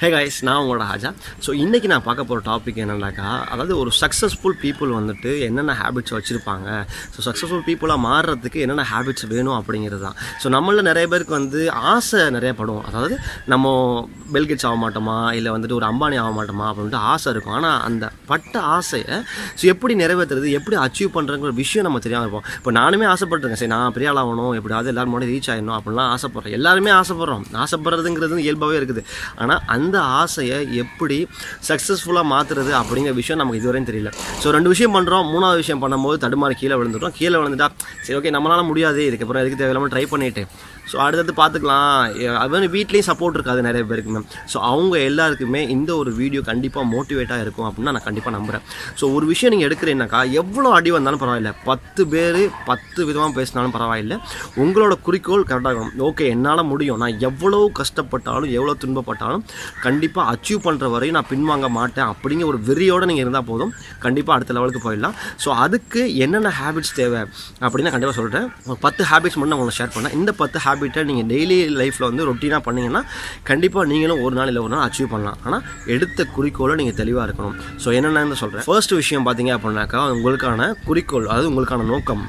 Hey guys நான் உங்களோட Haja so இன்றைக்கி நான் பார்க்க போகிற டாபிக் என்னன்னாக்கா அதாவது ஒரு சக்ஸஸ்ஃபுல் பீப்புள் வந்துட்டு என்னென்ன ஹேபிட்ஸ் வச்சுருப்பாங்க. ஸோ சக்ஸஸ்ஃபுல் பீப்புளாக மாறுறதுக்கு என்னென்ன ஹேபிட்ஸ் வேணும் அப்படிங்கிறது தான். ஸோ நம்மளில் நிறைய பேருக்கு வந்து ஆசை நிறைய படும். அதாவது நம்ம பெல்கிட்ஸ் ஆக மாட்டோமா? இல்லை வந்துட்டு ஒரு அம்பானி ஆக மாட்டோமா? அப்படின்ட்டு ஆசை இருக்கும். ஆனால் அந்த பட்ட ஆசையை ஸோ எப்படி நிறைவேற்றுறது எப்படி அச்சீவ் பண்ணுறங்கிற விஷயம் நம்ம தெரியாமல் இருப்போம். இப்போ நானுமே ஆசைப்பட்டுருக்கேன். சரி நான் பெரிய ஆகணும் எப்படியாவது எல்லாரும் முன்னாடி ரீச் ஆகணும் அப்படின்லாம் ஆசைப்பட்றேன் எல்லாருமே ஆசைப்படுறோம். ஆசைப்படுறதுங்கிறது இயல்பாகவே இருக்குது. ஆனால் அந்த அந்த ஆசையை எப்படி சக்ஸஸ்ஃபுல்லாக மாற்றுறது அப்படிங்கிற விஷயம் நமக்கு இதுவரையும் தெரியல. ஸோ ரெண்டு விஷயம் பண்ணுறோம் மூணாவது விஷயம் பண்ணும்போது தடுமாறி கீழே விழுந்துட்டோம். கீழே விழுந்துட்டா சரி ஓகே நம்மளால முடியாது இதுக்கப்புறம் எதுக்கு தேவையில்லாமல் ட்ரை பண்ணிட்டு ஸோ அடுத்தது பார்த்துக்கலாம். எ- அது வீட்லேயும் சப்போர்ட் இருக்காது நிறைய பேருக்கு மேம் ஸோ அவங்க எல்லாருக்குமே இந்த ஒரு வீடியோ கண்டிப்பாக மோட்டிவேட்டாக இருக்கும் அப்படின்னு நான் கண்டிப்பாக நம்புகிறேன் ஸோ ஒரு விஷயம் நீங்கள் எடுக்கிறீங்கனாக்கா எவ்வளோ அடி வந்தாலும் பரவாயில்ல. பத்து பேர் பத்து விதமாக பேசினாலும் பரவாயில்ல. உங்களோட குறிக்கோள் கரெக்டாக இருக்கும். ஓகே என்னால் முடியும். நான் எவ்வளோ கஷ்டப்பட்டாலும் எவ்வளோ துன்பப்பட்டாலும் கண்டிப்பாக அச்சீவ் பண்ணுற வரையும் நான் பின்வாங்க மாட்டேன் அப்படிங்கிற ஒரு வெறியோடு நீங்கள் இருந்தால் போதும். கண்டிப்பாக அடுத்த லெவலுக்கு போயிடலாம். ஸோ அதுக்கு என்னென்ன ஹேபிட்ஸ் தேவை அப்படின்னு கண்டிப்பாக சொல்கிறேன் ஒரு பத்து ஹேபிட்ஸ் மட்டும் நான் உங்களுக்கு ஷேர் பண்ணேன். இந்த பத்து ஹேபிட்டை நீங்கள் டெய்லி லைஃப்பில் வந்து ரொட்டீனாக பண்ணீங்கன்னா கண்டிப்பாக நீங்களும் ஒரு நாள் இல்லை ஒரு நாள் அச்சீவ் பண்ணலாம். ஆனால் எடுத்த குறிக்கோளை நீங்கள் தெளிவாக இருக்கணும். ஸோ என்னென்னு சொல்கிறேன் ஃபர்ஸ்ட் விஷயம் பார்த்தீங்க அப்படின்னாக்கா உங்களுக்கான குறிக்கோள் அதாவது உங்களுக்கான நோக்கம்.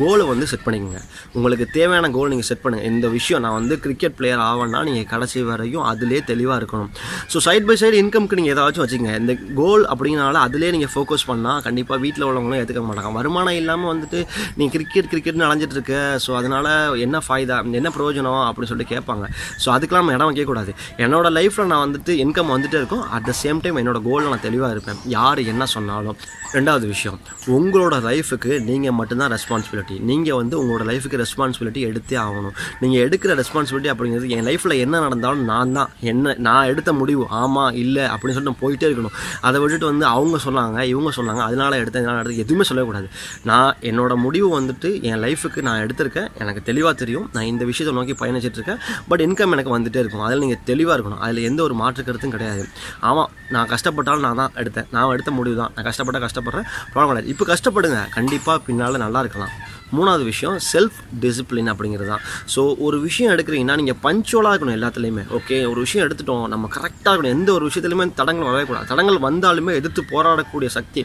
கோலை வந்து செட் பண்ணிக்கோங்க. உங்களுக்கு தேவையான கோல் நீங்கள் செட் பண்ணுங்கள் இந்த விஷயம் நான் வந்து கிரிக்கெட் பிளேயர் ஆவேன்னா நீங்கள் கடைசி வரையும் அதிலே தெளிவாக இருக்கணும். ஸோ சைட் பை சைடு இன்கம்க்கு நீங்கள் ஏதாச்சும் வச்சுக்கங்க. இந்த கோல் அப்படிங்கனால அதிலே நீங்கள் ஃபோக்கஸ் பண்ணால் கண்டிப்பாக வீட்டில் உள்ளவங்களும் ஏற்றுக்க மாட்டாங்க. வருமானம் இல்லாமல் வந்துட்டு நீ கிரிக்கெட் கிரிக்கெட்னு அலைஞ்சிட்டு இருக்க. ஸோ அதனால் என்ன ஃபாய்தா என்ன பிரயோஜனம் அப்படின்னு சொல்லிட்டு கேட்பாங்க. ஸோ அதுக்கெல்லாம் இடம் வைக்கக்கூடாது என்னோட லைஃப்பில் நான் வந்துட்டு இன்கம் வந்துட்டே இருக்கும். அட் த சேம் டைம் என்னோட கோலில் நான் தெளிவாக இருப்பேன். யார் என்ன சொன்னாலும். ரெண்டாவது விஷயம் உங்களோட லைஃபுக்கு நீங்கள் மட்டும்தான் ரெஸ்பான்சிபிலிட்டி நீங்கள் வந்து உங்களோட லைஃபுக்கு ரெஸ்பான்சிபிலிட்டி எடுத்தே ஆகணும். நீங்கள் எடுக்கிற ரெஸ்பான்சிபிலிட்டி அப்படிங்கிறது என் லைஃப்பில் என்ன நடந்தாலும் நான் தான். என்ன நான் எடுத்த முடிவு ஆமாம் இல்லை அப்படின்னு சொல்லிட்டு போயிட்டே இருக்கணும். அதை விட்டுட்டு வந்து அவங்க சொன்னாங்க இவங்க சொன்னாங்க அதனால எடுத்தேன் இதனால் எடுத்து எதுவுமே சொல்லக்கூடாது நான் என்னோட முடிவு வந்துட்டு என் லைஃபுக்கு நான் எடுத்திருக்கேன். எனக்கு தெளிவாக தெரியும். நான் இந்த விஷயத்தை நோக்கி பயணிச்சிட்ருக்கேன் பட் இன்கம் எனக்கு வந்துகிட்டே இருக்கும். அதில் நீங்கள் தெளிவாக இருக்கணும். அதில் எந்த ஒரு மாற்று கருத்தும் கிடையாது. ஆமாம் நான் கஷ்டப்பட்டாலும் நான் தான் எடுத்தேன். நான் எடுத்த முடிவு தான். நான் கஷ்டப்பட்டால் கஷ்டப்படுறேன். ப்ராப்ளம் கிடையாது இப்போ கஷ்டப்படுங்க. கண்டிப்பாக பின்னால் நல்லா இருக்கலாம். மூணாவது விஷயம் செல்ஃப் டிசிப்ளின் அப்படிங்கிறது தான். ஸோ ஒரு விஷயம் எடுக்கிறீங்கன்னா நீங்கள் பஞ்சுவலாக இருக்கணும் எல்லாத்துலேயுமே ஓகே ஒரு விஷயம் எடுத்துட்டோம் நம்ம கரெக்டாக இருக்கணும். எந்த ஒரு விஷயத்துலையுமே தடங்கள் வரக்கூடாது தடங்கள் வந்தாலுமே எதிர்த்து போராடக்கூடிய சக்தி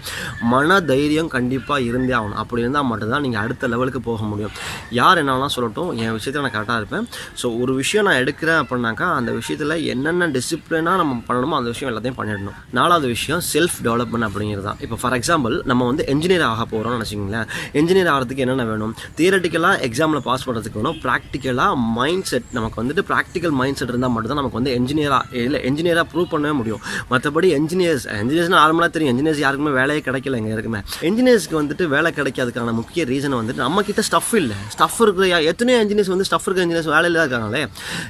மன தைரியம் கண்டிப்பாக இருந்தே ஆகணும். அப்படி இருந்தால் மட்டும்தான் நீங்கள் அடுத்த லெவலுக்கு போக முடியும். யார் என்னென்னா சொல்லட்டும் என் விஷயத்தில் நான் கரெக்டாக இருப்பேன். ஸோ ஒரு விஷயம் நான் எடுக்கிறேன் அப்படின்னாக்கா அந்த விஷயத்தில் என்னென்ன டிசிப்ளினாக நம்ம பண்ணணுமோ அந்த விஷயம் எல்லாத்தையும் பண்ணிடணும். நாலாவது விஷயம் செல்ஃப் டெவலப்மெண்ட் அப்படிங்கிறது தான். இப்போ ஃபார் எக்ஸாம்பிள் நம்ம வந்து என்ஜினியர் ஆக போகிறோம்னு நினச்சிங்களேன் என்ஜினியர் ஆகிறதுக்கு என்னென்ன வேணும்? தியரட்டிக்கலாக எக்ஸாமில் பாஸ் பண்ணுறதுக்கு வேணும். ப்ராக்டிக்கலாக மைண்ட் செட் நமக்கு வந்துட்டு ப்ராக்டிக்கல் மைண்ட் செட் இருந்தால் மட்டும்தான் நமக்கு வந்து என்ஜினியராக இல்லை என்ஜினியராக ப்ரூவ் பண்ணவே முடியும். மற்றபடி என்ஜினியர்ஸ் என்ஜினியர்ஸ் நார்மலாக தெரியும். என்ஜினியர்ஸ் யாருக்குமே வேலையே கிடைக்கல இங்கே இருக்குமே. என்ஜினியர்ஸ்க்கு வந்துட்டு வேலை கிடைக்காதுக்கான முக்கிய ரீசன் வந்துட்டு நம்ம கிட்ட ஸ்டஃப் இல்லை. ஸ்டஃப் இருக்கிற எத்தனையோ இன்ஜினியர்ஸ் வந்து ஸ்டஃப் இருக்கிற என்ஜினியர்ஸ் வேலையில் தான் இருக்காங்களே.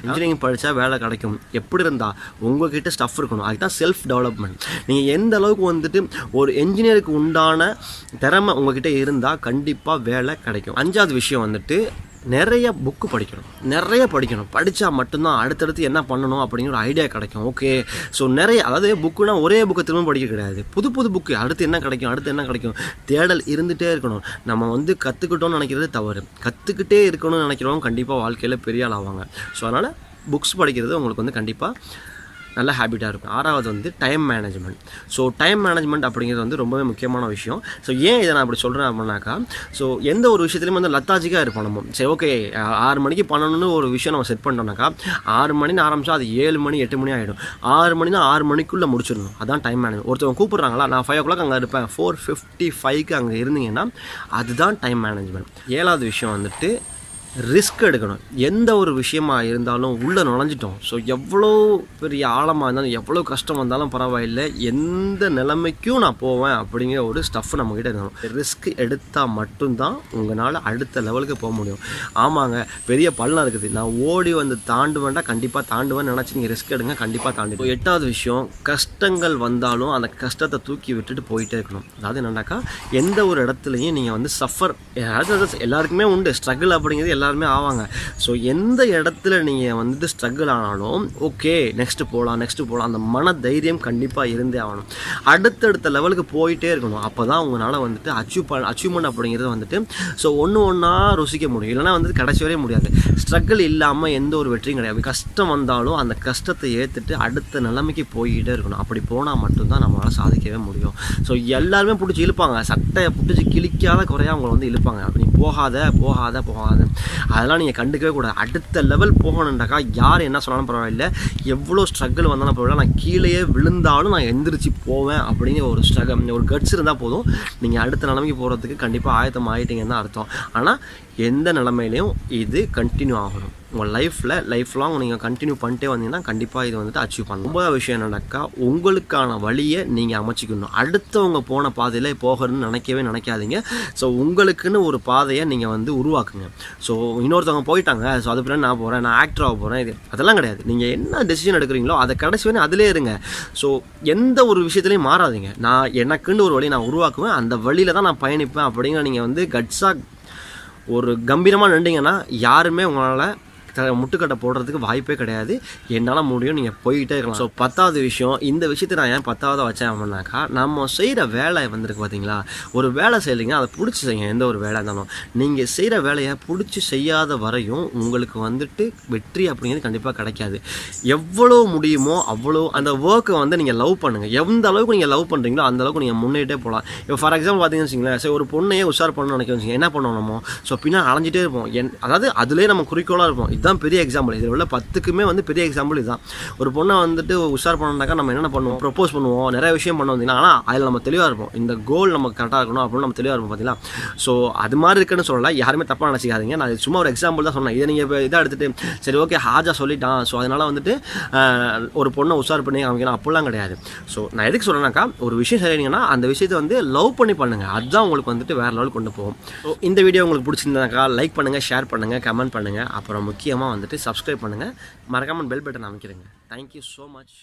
இன்ஜினியரிங் படித்தா வேலை கிடைக்கும். எப்படி இருந்தால் உங்ககிட்ட ஸ்டஃப் இருக்கணும். அதுதான் செல்ஃப் டெவலப்மெண்ட் நீங்கள் எந்த அளவுக்கு வந்துட்டு ஒரு என்ஜினியருக்கு உண்டான திறமை உங்ககிட்ட இருந்தால் கண்டிப்பாக வேலை கிடைக்கும். அஞ்சாவது விஷயம் வந்துட்டு நிறைய புக்கு படிக்கணும். நிறைய படிக்கணும். படித்தா மட்டும்தான் அடுத்தடுத்து என்ன பண்ணணும் அப்படிங்கிற ஒரு ஐடியா கிடைக்கும். ஓகே ஸோ நிறைய அதாவது புக்குனா ஒரே புக்கை திரும்ப படிக்க கிடையாது. புது புது புக்கு அடுத்து என்ன கிடைக்கும் அடுத்து என்ன கிடைக்கும் தேடல் இருந்துகிட்டே இருக்கணும். நம்ம வந்து கற்றுக்கிட்டோம்னு நினைக்கிறது தவறு. கற்றுக்கிட்டே இருக்கணும்னு நினைக்கிறவங்க கண்டிப்பாக வாழ்க்கையில் பெரிய ஆள் ஆவாங்க. ஸோ அதனால் புக்ஸ் படிக்கிறது உங்களுக்கு வந்து கண்டிப்பாக நல்ல ஹேபிட்டாக இருக்கும். ஆறாவது வந்து time management so time management அப்படிங்கிறது வந்து ரொம்பவே முக்கியமான விஷயம். ஸோ ஏன் இதை நான் அப்படி சொல்கிறேன் அப்படின்னாக்கா ஸோ எந்த ஒரு விஷயத்துலையும் வந்து லத்தாஜிக்காக இருப்போம் நம்ம. சரி ஓகே ஆறு மணிக்கு பண்ணணும்னு ஒரு விஷயம் நம்ம செட் பண்ணோம்னாக்கா ஆறு மணின்னு ஆரம்பிச்சா அது ஏழு மணி எட்டு மணி ஆகிடும் ஆறு மணினா ஆறு மணிக்குள்ளே முடிச்சிடணும். அதான் டைம் மேனேஜ்மெண்ட் ஒருத்தவங்க கூப்பிட்றாங்களா நான் ஃபைவ் ஓ கிளாக் அங்கே இருப்பேன். ஃபோர் ஃபிஃப்டி ஃபைவ்க்கு அங்கே இருந்தீங்கன்னா அதுதான் டைம் மேனேஜ்மெண்ட் ஏழாவது விஷயம் வந்துட்டு ரிஸ்க் எடுக்கணும். எந்த ஒரு விஷயமா இருந்தாலும் உள்ளே நுழைஞ்சிட்டோம். ஸோ எவ்வளோ பெரிய ஆழமாக இருந்தாலும் எவ்வளோ கஷ்டம் வந்தாலும் பரவாயில்லை. எந்த நிலைமைக்கும் நான் போவேன் அப்படிங்கிற ஒரு ஸ்டஃப் நம்மக்கிட்ட இருக்கணும். ரிஸ்க் எடுத்தால் மட்டும்தான் உங்களால் அடுத்த லெவலுக்கு போக முடியும். ஆமாங்க பெரிய பள்ளம் இருக்குது. நான் ஓடி வந்து தாண்டுவேன்டா கண்டிப்பாக தாண்டுவேன்னு நினச்சி நீங்கள் ரிஸ்க் எடுங்க கண்டிப்பாக தாண்டி எட்டாவது விஷயம் கஷ்டங்கள் வந்தாலும் அந்த கஷ்டத்தை தூக்கி விட்டுட்டு போயிட்டே இருக்கணும். அதாவது என்னன்னாக்கா எந்த ஒரு இடத்துலையும் நீங்கள் வந்து சஃபர் அதாவது எல்லாருக்குமே உண்டு. ஸ்ட்ரகிள் அப்படிங்கிறது எல்லாருமே ஆவாங்க. ஸோ எந்த இடத்துல நீங்கள் வந்துட்டு ஸ்ட்ரகிள் ஆனாலும் ஓகே நெக்ஸ்ட்டு போகலாம் நெக்ஸ்ட்டு போகலாம் அந்த மன தைரியம் கண்டிப்பாக இருந்தே ஆகணும். அடுத்தடுத்த லெவலுக்கு போயிட்டே இருக்கணும். அப்போ தான் உங்களால் வந்துட்டு அச்சீவ் பண்ண அச்சீவ்மெண்ட் அப்படிங்கிறது வந்துட்டு ஸோ ஒன்று ஒன்றா ருசிக்க முடியும். இல்லைனா வந்துட்டு கடைசி வரையும் முடியாது. ஸ்ட்ரகிள் இல்லாமல் எந்த ஒரு வெற்றியும் கிடையாது. கஷ்டம் வந்தாலும் அந்த கஷ்டத்தை ஏற்றுட்டு அடுத்த நிலைமைக்கு போய்கிட்டே இருக்கணும். அப்படி போனால் மட்டும்தான் நம்மளால் சாதிக்கவே முடியும். ஸோ எல்லாருமே பிடிச்சி இழுப்பாங்க. சட்டையை பிடிச்சி கிழிக்காத குறையாக அவங்கள வந்து இழுப்பாங்க. அப்படி போகாத போகாத போகாத. அதெல்லாம் நீங்கள் கண்டுக்கவே கூடாது. அடுத்த லெவல் போகணுண்டாக்கா யார் என்ன சொன்னாலும் பரவாயில்ல. எவ்வளோ ஸ்ட்ரகிள் வந்தாலும் பரவாயில்ல. நான் கீழேயே விழுந்தாலும் நான் எந்திரிச்சு போவேன் அப்படிங்கிற ஒரு ஸ்ட்ரகிள் ஒரு கட்ஸ் இருந்தால் போதும். நீங்கள் அடுத்த நிலைமைக்கு போகிறதுக்கு கண்டிப்பாக ஆயத்தம் ஆகிட்டீங்கன்னு தான் அர்த்தம். ஆனால் எந்த நிலமையிலையும் இது கண்டினியூ ஆகணும். உங்கள் லைஃப்பில் லைஃப் லாங் நீங்கள் கண்டினியூ பண்ணிட்டே வந்தீங்கன்னா கண்டிப்பாக இது வந்துட்டு அச்சீவ் பண்ணலாம். ஒன்பதாவது விஷயம் என்னன்னாக்கா உங்களுக்கான வழியை நீங்கள் அமைச்சிக்கணும். அடுத்தவங்க போன பாதையில் போகணும்னு நினைக்கவே நினைக்காதீங்க. ஸோ உங்களுக்குன்னு ஒரு பாதையை நீங்கள் வந்து உருவாக்குங்க. ஸோ இன்னொருத்தவங்க போயிட்டாங்க. ஸோ அது பிறகு நான் போகிறேன் நான் ஆக்டர் ஆக போகிறேன் இது அதெல்லாம் கிடையாது. நீங்கள் என்ன டெசிஷன் எடுக்கிறீங்களோ அதை கடைசி வேணும் அதிலே இருங்க. ஸோ எந்த ஒரு விஷயத்துலையும் மாறாதீங்க. நான் எனக்குன்னு ஒரு வழி நான் உருவாக்குவேன். அந்த வழியில் தான் நான் பயணிப்பேன் அப்படிங்கிற நீங்கள் வந்து கட்ஸாக ஒரு கம்பீரமாக நின்றீங்கன்னா யாருமே உங்களால் முட்டுக்கட்டை போடுறதுக்கு வாய்ப்பே கிடையாது. என்னால் முடியும் நீங்கள் போய்கிட்டே இருக்கலாம். ஸோ பத்தாவது விஷயம் இந்த விஷயத்தை நான் ஏன் பத்தாவது வச்சேன் அப்படின்னாக்கா நம்ம செய்கிற வேலை வந்திருக்கு பார்த்தீங்களா ஒரு வேலை செய்யலைங்க அதை பிடிச்சி செய்யுங்க எந்த ஒரு வேலை இருந்தாலும். நீங்கள் செய்கிற வேலையை பிடிச்சி செய்யாத வரையும் உங்களுக்கு வந்துட்டு வெற்றி அப்படிங்கிறது கண்டிப்பாக கிடைக்காது. எவ்வளோ முடியுமோ அவ்வளோ அந்த ஒர்க்கை வந்து நீங்கள் லவ் பண்ணுங்கள் எந்த அளவுக்கு நீங்கள் லவ் பண்ணுறீங்களோ அந்த அளவுக்கு நீங்கள் முன்னேட்டே போகலாம். இப்போ ஃபார் எக்ஸாம்பிள் பார்த்தீங்கன்னு வச்சுங்களேன் சரி ஒரு பொண்ணையே உஷார் பண்ணணும்னு நினைக்கிறோம் என்ன பண்ணணும் ஸோ பின்னா அலைஞ்சிட்டே இருப்போம். என் அதாவது அதுலேயே நம்ம குறிக்கோளாக இருப்போம். இதுதான் பெரிய எக்ஸாம்பிள் இதில் உள்ள பத்துக்குமே வந்து பெரிய எக்ஸாம்பிள் இதுதான். ஒரு பொண்ணை வந்துட்டு உஷார் பண்ணணுனாக்கா நம்ம என்னென்ன பண்ணுவோம்? ப்ரப்போஸ் பண்ணுவோம். நிறைய விஷயம் பண்ண வந்தீங்கன்னா ஆனால் அதில் நம்ம தெளிவாக இருப்போம். இந்த கோல் நம்ம கரெக்டாக இருக்கணும் அப்படின்னு நம்ம தெளிவாக இருப்போம் பார்த்தீங்களா? ஸோ அது மாதிரி இருக்குன்னு சொல்லலாம் யாருமே தப்பாக நினச்சிக்காதீங்க. நான் சும்மா ஒரு எக்ஸாம்பிள் தான் சொன்னேன். இதை நீங்கள் இப்போ இதாக எடுத்துட்டு சரி ஓகே ஹாஜா சொல்லிட்டான். ஸோ அதனால் வந்துட்டு ஒரு பொண்ணை உஷார் பண்ணி காமிக்கணும். அப்படிலாம் கிடையாது. ஸோ நான் எதுக்கு சொல்கிறேன்னாக்கா ஒரு விஷயம் சரிங்கன்னா அந்த விஷயத்தை வந்து லவ் பண்ணி பண்ணுங்கள் அதுதான் உங்களுக்கு வந்துட்டு வேறு லெவல் கொண்டு போகும். ஸோ இந்த வீடியோ உங்களுக்கு பிடிச்சிருந்தாக்கா லைக் பண்ணுங்கள் ஷேர் பண்ணுங்கள் கமெண்ட் பண்ணுங்கள் அப்புறம் முக்கியமாக வந்துட்டு சப்ஸ்கிரைப் பண்ணுங்கள் மறக்காமல் பெல் பட்டன் அமைக்கிறேங்க தேங்க்யூ ஸோ மச்